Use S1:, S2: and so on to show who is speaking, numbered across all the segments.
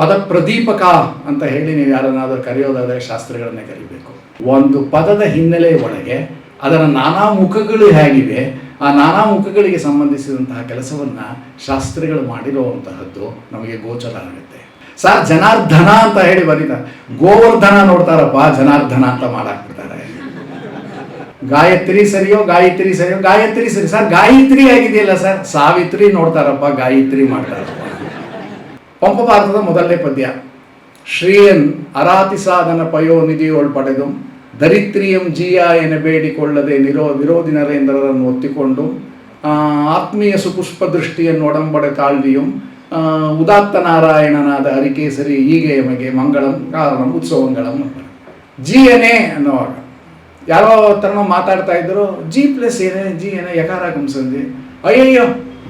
S1: ಪದ ಪ್ರದೀಪಕ ಅಂತ ಹೇಳಿ ನೀವು ಯಾರನ್ನಾದರೂ ಕರೆಯೋದಾದರೆ ಶಾಸ್ತ್ರಗಳನ್ನೇ ಕರಿಬೇಕು. ಒಂದು ಪದದ ಹಿನ್ನೆಲೆ ಒಳಗೆ ಅದರ ನಾನಾ ಮುಖಗಳು ಹೇಗಿವೆ, ಆ ನಾನಾ ಮುಖಗಳಿಗೆ ಸಂಬಂಧಿಸಿದಂತಹ ಕೆಲಸವನ್ನು ಶಾಸ್ತ್ರಿಗಳು ಮಾಡಿರುವಂತಹದ್ದು ನಮಗೆ ಗೋಚರ ಆಗುತ್ತೆ. ಸರ್ ಜನಾರ್ಧನ ಅಂತ ಹೇಳಿ ಬರೀತಾರೆ ಗೋವರ್ಧನ ನೋಡ್ತಾರಪ್ಪ, ಜನಾರ್ಧನ ಅಂತ ಮಾಡಾಕ್ಬಿಡ್ತಾರೆ. ಗಾಯತ್ರಿ ಸರಿಯೋ ಗಾಯತ್ರಿ ಸರಿಯೋ, ಗಾಯತ್ರಿ ಸರಿ, ಸರ್ ಗಾಯತ್ರಿ ಆಗಿದೆಯಲ್ಲ ಸರ್? ಸಾವಿತ್ರಿ ನೋಡ್ತಾರಪ್ಪ, ಗಾಯತ್ರಿ ಮಾಡ್ತಾರಪ್ಪ. ಪಂಪ ಭಾರತದ ಮೊದಲನೇ ಪದ್ಯ. ಶ್ರೀಯನ್ ಅರಾತಿ ಸಾಧನ ಪಯೋನಿಧಿಯೊಳ್ ಪಡೆದು ದರಿತ್ರಿಯಂ ಜಿಯ ಎನ ಬೇಡಿಕೊಳ್ಳದೆ ನಿರೋ ವಿರೋಧಿ ನರೇಂದ್ರರನ್ನು ಒತ್ತಿಕೊಂಡು ಆತ್ಮೀಯ ಸುಪುಷ್ಪ ದೃಷ್ಟಿಯನ್ನು ಒಡಂಬಡೆ ತಾಳ್ವಿಯು ಉದಾತ್ತ ನಾರಾಯಣನಾದ ಹರಿಕೇಸರಿ ಹೀಗೆ ಎಮಗೆ ಮಂಗಳಂ, ಕಾರಣಂ, ಉತ್ಸವಂಗಳಂ. ಜಿ ಎನೆ ಅನ್ನುವಾಗ. ಯಾರೋ ತರನೋ ಮಾತಾಡ್ತಾ ಇದ್ದರು, ಜಿ ಪ್ಲಸ್ ಏನೇ ಜಿ ಏನೇ ಯಕಾರ ಕುಂಸಂದಿ. ಅಯ್ಯಯ್ಯೋ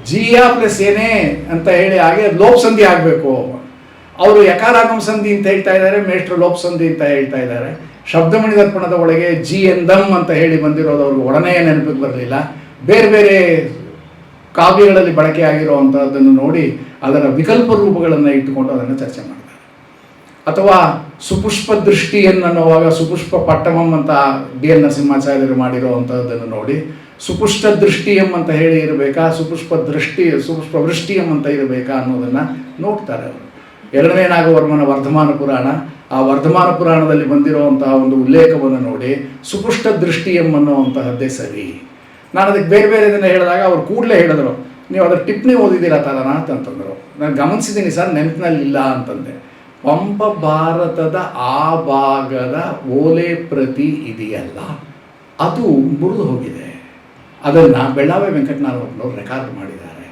S1: ಜಿಯಾ ಪ್ಲಸ್ ಏನೇ ಅಂತ ಹೇಳಿ ಹಾಗೆ ಲೋಪಸಂಧಿ ಆಗಬೇಕು. ಅವರು ಯಕಾರಾಗಮ ಸಂಧಿ ಅಂತ ಹೇಳ್ತಾ ಇದ್ದಾರೆ, ಮೇಷ್ಟ್ರು ಲೋಪಸಂಧಿ ಅಂತ ಹೇಳ್ತಾ ಇದ್ದಾರೆ. ಶಬ್ದಮಣಿ ದರ್ಪಣದ ಒಳಗೆ ಜಿ ಎಂದಂ ಅಂತ ಹೇಳಿ ಬಂದಿರೋದು ಅವ್ರಿಗೆ ಒಡನೆಯ ನೆನಪಿಗೆ ಬರಲಿಲ್ಲ. ಬೇರೆ ಬೇರೆ ಕಾವ್ಯಗಳಲ್ಲಿ ಬಳಕೆ ಆಗಿರುವಂಥದ್ದನ್ನು ನೋಡಿ ಅದರ ವಿಕಲ್ಪ ರೂಪಗಳನ್ನು ಇಟ್ಟುಕೊಂಡು ಅದನ್ನು ಚರ್ಚೆ ಮಾಡ್ತಾರೆ. ಅಥವಾ ಸುಪುಷ್ಪ ದೃಷ್ಟಿಯನ್ನು ಅನ್ನುವಾಗ ಸುಪುಷ್ಪ ಪಟ್ಟಮಂ ಅಂತ ಡಿ ಎನ್ ನರಸಿಂಹಾಚಾರ್ಯರು ಮಾಡಿರುವಂಥದ್ದನ್ನು ನೋಡಿ ಸುಪುಷ್ಟ ದೃಷ್ಟಿಯಂ ಅಂತ ಹೇಳಿ ಇರಬೇಕಾ, ಸುಪುಷ್ಪ ದೃಷ್ಟಿ, ಸುಪುಷ್ಪ ವೃಷ್ಟಿಯಂ ಅಂತ ಇರಬೇಕಾ ಅನ್ನೋದನ್ನ ನೋಡ್ತಾರೆ ಅವರು. ಎರಡನೇ ನಾಗವರ್ಮನ ವರ್ಧಮಾನ ಪುರಾಣ. ಆ ವರ್ಧಮಾನ ಪುರಾಣದಲ್ಲಿ ಬಂದಿರುವಂತಹ ಒಂದು ಉಲ್ಲೇಖವನ್ನು ನೋಡಿ, ಸುಪುಷ್ಟ ದೃಷ್ಟಿಯಂ ಅನ್ನುವಂತಹದ್ದೇ ಸರಿ. ನಾನು ಅದಕ್ಕೆ ಬೇರೆ ಬೇರೆ ಇದನ್ನು ಹೇಳಿದಾಗ ಅವ್ರು ಕೂಡಲೇ ಹೇಳಿದ್ರು. ನೀವು ಅದರ ಟಿಪ್ಪಣಿ ಓದಿದ್ದೀರಾ ತಲನ ಅಂತಂತಂದರು. ನಾನು ಗಮನಿಸಿದ್ದೀನಿ ಸರ್ ನೆನಪಿನಲ್ಲಿ ಇಲ್ಲ ಅಂತಂದೆ. ಪಂಪ ಭಾರತದ ಆ ಭಾಗದ ಓಲೆ ಪ್ರತಿ ಇದೆಯಲ್ಲ, ಅದು ಮುರಿದು ಹೋಗಿದೆ. ಅದನ್ನು ಬೆಳ್ಳಾವೆ ವೆಂಕಟನಾರಾಯಣವರು ರೆಕಾರ್ಡ್ ಮಾಡಿದ್ದಾರೆ.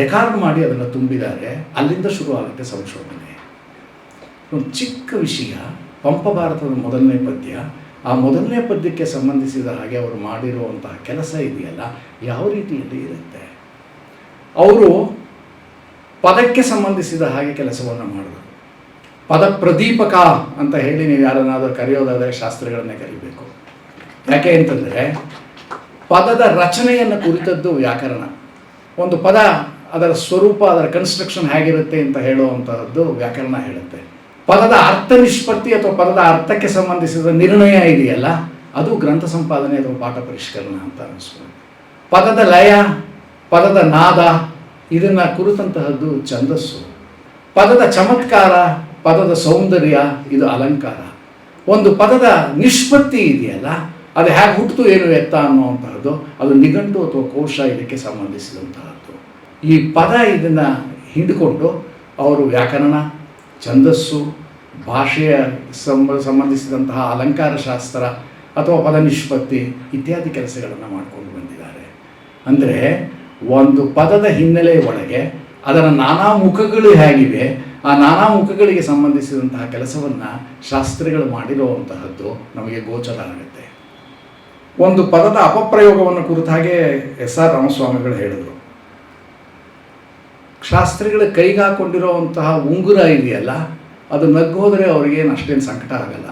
S1: ರೆಕಾರ್ಡ್ ಮಾಡಿ ಅದನ್ನು ತುಂಬಿದ್ದಾರೆ. ಅಲ್ಲಿಂದ ಶುರು ಆಗುತ್ತೆ ಸಂಶೋಧನೆ. ಒಂದು ಚಿಕ್ಕ ವಿಷಯ, ಪಂಪ ಭಾರತದ ಮೊದಲನೇ ಪದ್ಯ. ಆ ಮೊದಲನೇ ಪದ್ಯಕ್ಕೆ ಸಂಬಂಧಿಸಿದ ಹಾಗೆ ಅವರು ಮಾಡಿರುವಂತಹ ಕೆಲಸ ಇದೆಯಲ್ಲ, ಯಾವ ರೀತಿಯಲ್ಲಿ ಇರುತ್ತೆ? ಅವರು ಪದಕ್ಕೆ ಸಂಬಂಧಿಸಿದ ಹಾಗೆ ಕೆಲಸವನ್ನು ಮಾಡಿದರು. ಪದ ಪ್ರದೀಪಕ ಅಂತ ಹೇಳಿ ನೀವು ಯಾರನ್ನಾದರೂ ಕರೆಯೋದಾದರೆ ಶಾಸ್ತ್ರಗಳನ್ನೇ ಕರಿಬೇಕು. ಯಾಕೆ ಅಂತಂದರೆ ಪದದ ರಚನೆಯನ್ನು ಕುರಿತದ್ದು ವ್ಯಾಕರಣ. ಒಂದು ಪದ ಅದರ ಸ್ವರೂಪ, ಅದರ ಕನ್ಸ್ಟ್ರಕ್ಷನ್ ಹೇಗಿರುತ್ತೆ ಅಂತ ಹೇಳುವಂತಹದ್ದು ವ್ಯಾಕರಣ ಹೇಳುತ್ತೆ. ಪದದ ಅರ್ಥ ನಿಷ್ಪತ್ತಿ ಅಥವಾ ಪದದ ಅರ್ಥಕ್ಕೆ ಸಂಬಂಧಿಸಿದ ನಿರ್ಣಯ ಇದೆಯಲ್ಲ, ಅದು ಗ್ರಂಥ ಸಂಪಾದನೆ ಅಥವಾ ಪಾಠ ಪರಿಷ್ಕರಣ ಅಂತ ಅನಿಸ್ಕೊಂಡು ಪದದ ಲಯ, ಪದದ ನಾದ, ಇದನ್ನು ಕುರಿತಂತಹದ್ದು ಛಂದಸ್ಸು. ಪದದ ಚಮತ್ಕಾರ, ಪದದ ಸೌಂದರ್ಯ, ಇದು ಅಲಂಕಾರ. ಒಂದು ಪದದ ನಿಷ್ಪತ್ತಿ ಇದೆಯಲ್ಲ ಅದು ಹೇಗೆ ಹುಟ್ಟಿತು, ಏನು ಎತ್ತ ಅನ್ನುವಂತಹದ್ದು ಅದು ನಿಘಂಟು ಅಥವಾ ಕೋಶ ಇದಕ್ಕೆ ಸಂಬಂಧಿಸಿದಂತಹದ್ದು. ಈ ಪದ ಇದನ್ನು ಹಿಂಡಿಕೊಂಡು ಅವರು ವ್ಯಾಕರಣ, ಛಂದಸ್ಸು, ಭಾಷೆಯ ಸಂಬ, ಸಂಬಂಧಿಸಿದಂತಹ ಅಲಂಕಾರ ಶಾಸ್ತ್ರ ಅಥವಾ ಪದ ನಿಷ್ಪತ್ತಿ ಇತ್ಯಾದಿ ಕೆಲಸಗಳನ್ನು ಮಾಡಿಕೊಂಡು ಬಂದಿದ್ದಾರೆ. ಅಂದರೆ ಒಂದು ಪದದ ಹಿನ್ನೆಲೆಯ ಒಳಗೆ ಅದರ ನಾನಾ ಮುಖಗಳು ಹೇಗಿವೆ, ಆ ನಾನಾ ಮುಖಗಳಿಗೆ ಸಂಬಂಧಿಸಿದಂತಹ ಕೆಲಸವನ್ನು ಶಾಸ್ತ್ರಿಗಳು ಮಾಡಿರುವಂತಹದ್ದು ನಮಗೆ ಗೋಚರ ಆಗುತ್ತೆ. ಒಂದು ಪದದ ಅಪಪ್ರಯೋಗವನ್ನು ಕುರಿತ ಹಾಗೆ ಎಸ್ ಆರ್ ರಾಮಸ್ವಾಮಿಗಳು ಹೇಳಿದರು. ಶಾಸ್ತ್ರಿಗಳ ಕೈಗಾಕೊಂಡಿರೋವಂತಹ ಉಂಗುರ ಇದೆಯಲ್ಲ, ಅದು ನಗ್ಗೋದ್ರೆ ಅವ್ರಿಗೇನು ಅಷ್ಟೇನು ಸಂಕಟ ಆಗಲ್ಲ.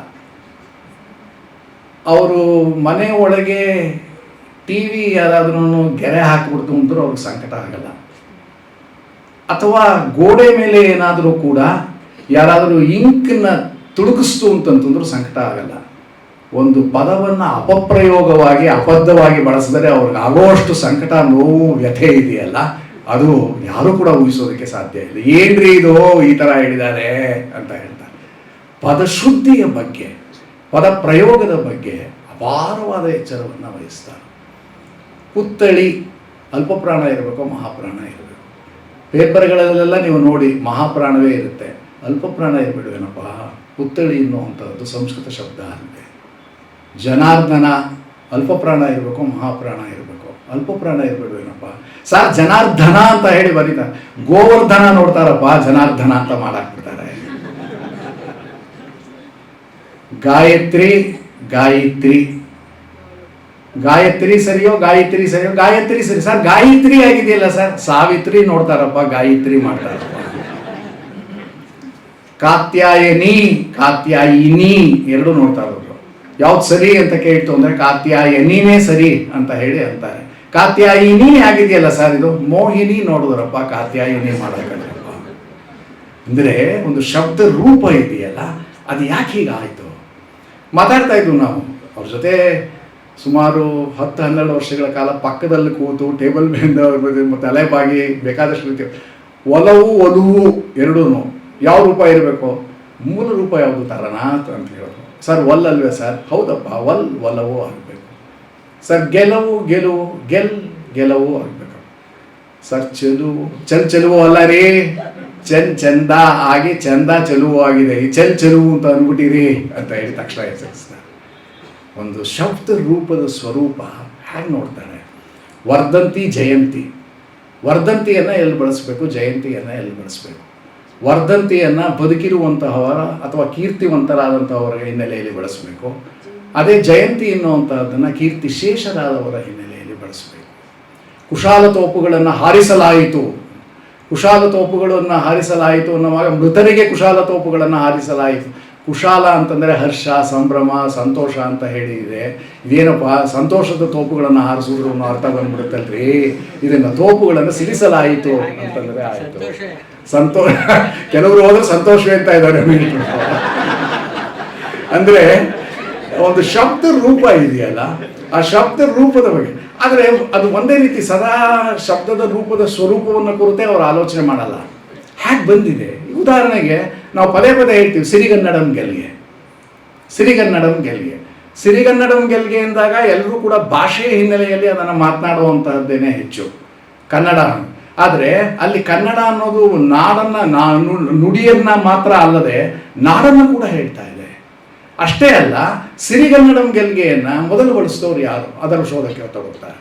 S1: ಅವರು ಮನೆ ಒಳಗೆ ಟಿ ವಿ ಯಾರಾದ್ರೂ ಗೆರೆ ಹಾಕಿಬಿಡ್ತು ಅಂದ್ರೂ ಅವ್ರಿಗೆ ಸಂಕಟ ಆಗಲ್ಲ. ಅಥವಾ ಗೋಡೆ ಮೇಲೆ ಏನಾದರೂ ಕೂಡ ಯಾರಾದರೂ ಇಂಕನ್ನ ತುಡುಕಿಸ್ತು ಅಂತಂತಂದ್ರೂ ಸಂಕಟ ಆಗಲ್ಲ. ಒಂದು ಪದವನ್ನು ಅಪಪ್ರಯೋಗವಾಗಿ, ಅಬದ್ಧವಾಗಿ ಬಳಸಿದರೆ ಅವ್ರಿಗೆ ಆಗೋಷ್ಟು ಸಂಕಟ, ನೋವು, ವ್ಯಥೆ ಇದೆಯಲ್ಲ, ಅದು ಯಾರು ಕೂಡ ಊಹಿಸೋದಕ್ಕೆ ಸಾಧ್ಯ ಇಲ್ಲ. ಏನ್ರಿ ಇದು? ಈ ಥರ ಹೇಳಿದ್ದಾರೆ ಅಂತ ಹೇಳ್ತಾರೆ. ಪದಶುದ್ಧಿಯ ಬಗ್ಗೆ ಪದ ಪ್ರಯೋಗದ ಬಗ್ಗೆ ಅಪಾರವಾದ ಎಚ್ಚರವನ್ನು ವಹಿಸ್ತಾರೆ. ಪುತ್ತಳಿ ಅಲ್ಪಪ್ರಾಣ ಇರಬೇಕು, ಮಹಾಪ್ರಾಣ ಇರಬೇಕು. ಪೇಪರ್ಗಳಲ್ಲೆಲ್ಲ ನೀವು ನೋಡಿ, ಮಹಾಪ್ರಾಣವೇ ಇರುತ್ತೆ. ಅಲ್ಪಪ್ರಾಣ ಇರಬೇಡವೇನಪ್ಪ ಪುತ್ತಳಿ ಅನ್ನುವಂಥದ್ದು ಸಂಸ್ಕೃತ ಶಬ್ದ ಅಂತೆ. ಜನಾರ್ದನ ಅಲ್ಪಪ್ರಾಣ ಇರಬೇಕು, ಮಹಾಪ್ರಾಣ ಇರಬೇಕು. ಅಲ್ಪಪ್ರಾಣ ಇರಬೇಡವೇನಪ್ಪ ಸರ್ ಜನಾರ್ದನ ಅಂತ ಹೇಳಿ ಬರೀತಾರೆ ಗೋವರ್ಧನ ನೋಡ್ತಾರಪ್ಪ ಜನಾರ್ದನ ಅಂತ ಮಾಡಾಕ್ಬಿಡ್ತಾರೆ. ಗಾಯತ್ರಿ ಗಾಯತ್ರಿ. ಗಾಯತ್ರಿ ಸರಿಯೋ ಗಾಯತ್ರಿ ಸರಿಯೋ? ಗಾಯತ್ರಿ ಸರಿ. ಸರ್, ಗಾಯತ್ರಿ ಆಗಿದೆಯಲ್ಲ ಸರ್? ಸಾವಿತ್ರಿ ನೋಡ್ತಾರಪ್ಪ, ಗಾಯತ್ರಿ ಮಾಡ್ತಾರಪ್ಪ. ಕಾತ್ಯಾಯಿನಿ ಕಾತ್ಯಾಯಿನಿ, ಎರಡು ನೋಡ್ತಾ ಇರೋದು. ಯಾವ್ದು ಸರಿ ಅಂತ ಕೇಳ್ತು ಅಂದ್ರೆ ಕಾತ್ಯಾಯನಿನೇ ಸರಿ ಅಂತ ಹೇಳಿ ಅಂತಾರೆ. ಕಾತ್ಯಾಯಿನಿ ಆಗಿದೆಯಲ್ಲ ಸರ್ ಇದು? ಮೋಹಿನಿ ನೋಡಿದ್ರಪ್ಪ ಕಾತ್ಯಾಯಿನಿ ಮಾಡೋದಪ್ಪ ಅಂದರೆ ಒಂದು ಶಬ್ದ ರೂಪ ಇದೆಯಲ್ಲ, ಅದು ಯಾಕೆ ಹೀಗಾಯಿತು? ಮಾತಾಡ್ತಾ ಇದ್ವು ನಾವು. ಅವ್ರ ಜೊತೆ ಸುಮಾರು ಹತ್ತು, ಹನ್ನೆರಡು ವರ್ಷಗಳ ಕಾಲ ಪಕ್ಕದಲ್ಲಿ ಕೂತು, ಟೇಬಲ್ ಮೇಲೆ ತಲೆ ಬಾಗಿ, ಬೇಕಾದಷ್ಟು ರೀತಿ ಒಲವು ಒಲವು ಎರಡೂ ಯಾವ ರೂಪ ಇರಬೇಕು? ಮೂಲ ರೂಪ ಯಾವುದು? ತರನಾಥ್ ಅಂತ ಹೇಳೋದು. ಸರ್ ಒಲ್ ಅಲ್ವೇ ಸರ್? ಹೌದಪ್ಪ, ಒಲ್, ಒಲವು ಆಗಬೇಕು. ಸರ್, ಗೆಲುವು ಗೆಲುವು, ಗೆಲ್, ಗೆಲುವು ಆಗಬೇಕು. ಸರ್, ಚೆಲುವು, ಚಲ್, ಚೆಲುವು ಅಲ್ಲ ರೀ. ಚೆನ್ ಚಂದ ಆಗಿ, ಚಂದ, ಚೆಲುವು ಆಗಿದೆ. ಈ ಚೆಲ್, ಚೆಲುವು ಅಂತ ಅಂದ್ಬಿಟ್ಟಿರಿ ಅಂತ ಹೇಳಿ ತಕ್ಷಣ ಎಚ್ಚರಿಸ್ತಾರೆ ಒಂದು ಶಬ್ದ ರೂಪದ ಸ್ವರೂಪ ಹೇಗೆ ನೋಡ್ತಾರೆ? ವರ್ಧಂತಿ, ಜಯಂತಿ. ವರ್ಧಂತಿಯನ್ನು ಎಲ್ಲಿ ಬಳಸಬೇಕು? ಜಯಂತಿಯನ್ನು ಎಲ್ಲಿ ಬಳಸಬೇಕು? ವರ್ಧಂತಿಯನ್ನು ಬದುಕಿರುವಂತಹವರ ಅಥವಾ ಕೀರ್ತಿವಂತರಾದಂಥವರ ಹಿನ್ನೆಲೆಯಲ್ಲಿ ಬಳಸಬೇಕು. ಅದೇ ಜಯಂತಿ ಎನ್ನುವಂತಹದ್ದನ್ನು ಕೀರ್ತಿ ಶೇಷರಾದವರ ಹಿನ್ನೆಲೆಯಲ್ಲಿ ಬಳಸಬೇಕು. ಕುಶಾಲ ತೋಪುಗಳನ್ನು ಹಾರಿಸಲಾಯಿತು. ಕುಶಾಲ ತೋಪುಗಳನ್ನು ಹಾರಿಸಲಾಯಿತು ಅನ್ನುವಾಗ ಮೃತರಿಗೆ ಕುಶಾಲ ತೋಪುಗಳನ್ನು ಹಾರಿಸಲಾಯಿತು. ಕುಶಾಲ ಅಂತಂದರೆ ಹರ್ಷ ಸಂಭ್ರಮ ಸಂತೋಷ ಅಂತ ಹೇಳಿದೆ ಇದೇನಪ್ಪ ಸಂತೋಷದ ತೋಪುಗಳನ್ನು ಹಾರಿಸಿದ್ರು ಅನ್ನೋ ಅರ್ಥ ಬಂದ್ಬಿಡುತ್ತಲ್ರಿ? ಇದನ್ನು ತೋಪುಗಳನ್ನು ಸಿಡಿಸಲಾಯಿತು ಅಂತಂದರೆ ಆಯಿತು. ಸಂತೋಷ. ಕೆಲವರು ಹೋದ್ರೆ ಸಂತೋಷವೇ ಅಂತ ಇದ್ದಾರೆ ಅಂದರೆ ಒಂದು ಶಬ್ದ ರೂಪ ಇದೆಯಲ್ಲ ಆ ಶಬ್ದ ರೂಪದ ಬಗ್ಗೆ. ಆದರೆ ಅದು ಒಂದೇ ರೀತಿ ಸದಾ ಶಬ್ದದ ರೂಪದ ಸ್ವರೂಪವನ್ನು ಕುರಿತೇ ಅವರು ಆಲೋಚನೆ ಮಾಡಲ್ಲ. ಹ್ಯಾಕ್ ಬಂದಿದೆ. ಉದಾಹರಣೆಗೆ ನಾವು ಪದೇ ಪದೇ ಹೇಳ್ತೀವಿ, ಸಿರಿಗನ್ನಡಂ ಗೆಲ್ಗೆ. ಸಿರಿಗನ್ನಡಂ ಗೆಲ್ಗೆ. ಸಿರಿಗನ್ನಡಂ ಗೆಲ್ಗೆ ಎಂದಾಗ ಎಲ್ಲರೂ ಕೂಡ ಭಾಷೆಯ ಹಿನ್ನೆಲೆಯಲ್ಲಿ ಅದನ್ನು ಮಾತನಾಡುವಂತಹದ್ದೇನೆ ಹೆಚ್ಚು. ಕನ್ನಡ. ಆದರೆ ಅಲ್ಲಿ ಕನ್ನಡ ಅನ್ನೋದು ನಾಡನ್ನ ನು- ನುಡಿಯನ್ನ ಮಾತ್ರ ಅಲ್ಲದೆ ನಾಡನ್ನು ಕೂಡ ಹೇಳ್ತಾ ಇದೆ. ಅಷ್ಟೇ ಅಲ್ಲ, ಸಿರಿಗನ್ನಡಂ ಗೆಲ್ಗೆಯನ್ನು ಮೊದಲು ಬಳಸಿದವರು ಯಾರು? ಅದರ ಶೋಧಕ್ಕೆ ತಗೊಳ್ತಾರೆ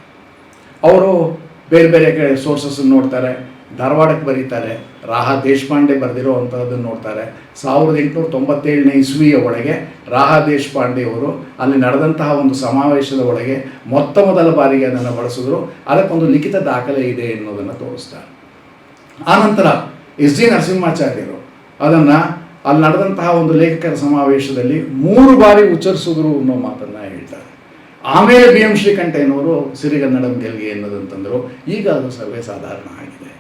S1: ಅವರು ಬೇರೆ ಬೇರೆ ಕಡೆ ಸೋರ್ಸಸ್ ನೋಡ್ತಾರೆ. ಧಾರವಾಡಕ್ಕೆ ಬರೀತಾರೆ. ರಾಹ ದೇಶಪಾಂಡೆ ಬರೆದಿರುವಂಥದ್ದನ್ನು ನೋಡ್ತಾರೆ. ಸಾವಿರದ ಎಂಟುನೂರ ತೊಂಬತ್ತೇಳನೇ ಇಸ್ವಿಯ ಒಳಗೆ ರಾಹ ದೇಶಪಾಂಡೆ ಅವರು ಅಲ್ಲಿ ನಡೆದಂತಹ ಒಂದು ಸಮಾವೇಶದ ಒಳಗೆ ಮೊತ್ತ ಮೊದಲ ಬಾರಿಗೆ ಅದನ್ನು ಬಳಸಿದ್ರು. ಅದಕ್ಕೊಂದು ಲಿಖಿತ ದಾಖಲೆ ಇದೆ ಎನ್ನುವುದನ್ನು ತೋರಿಸ್ತಾರೆ. ಆನಂತರ ಎಸ್ ಜಿ ನರಸಿಂಹಾಚಾರ್ಯರು ಅದನ್ನು ಅಲ್ಲಿ ನಡೆದಂತಹ ಒಂದು ಲೇಖಕರ ಸಮಾವೇಶದಲ್ಲಿ ಮೂರು ಬಾರಿ ಉಚ್ಚರಿಸಿದ್ರು ಅನ್ನೋ ಮಾತನ್ನು ಹೇಳ್ತಾರೆ. ಆಮೇಲೆ ಬಿ ಎಂ ಶ್ರೀಕಂಠಯ್ಯನವರು ಸಿರಿಗನ್ನಡಂ ಗೆಲ್ಗೆ ಎನ್ನುವುದಂತಂದರು ಈಗ ಅದು ಸರ್ವೇ ಸಾಧಾರಣ ಆಗಿದೆ.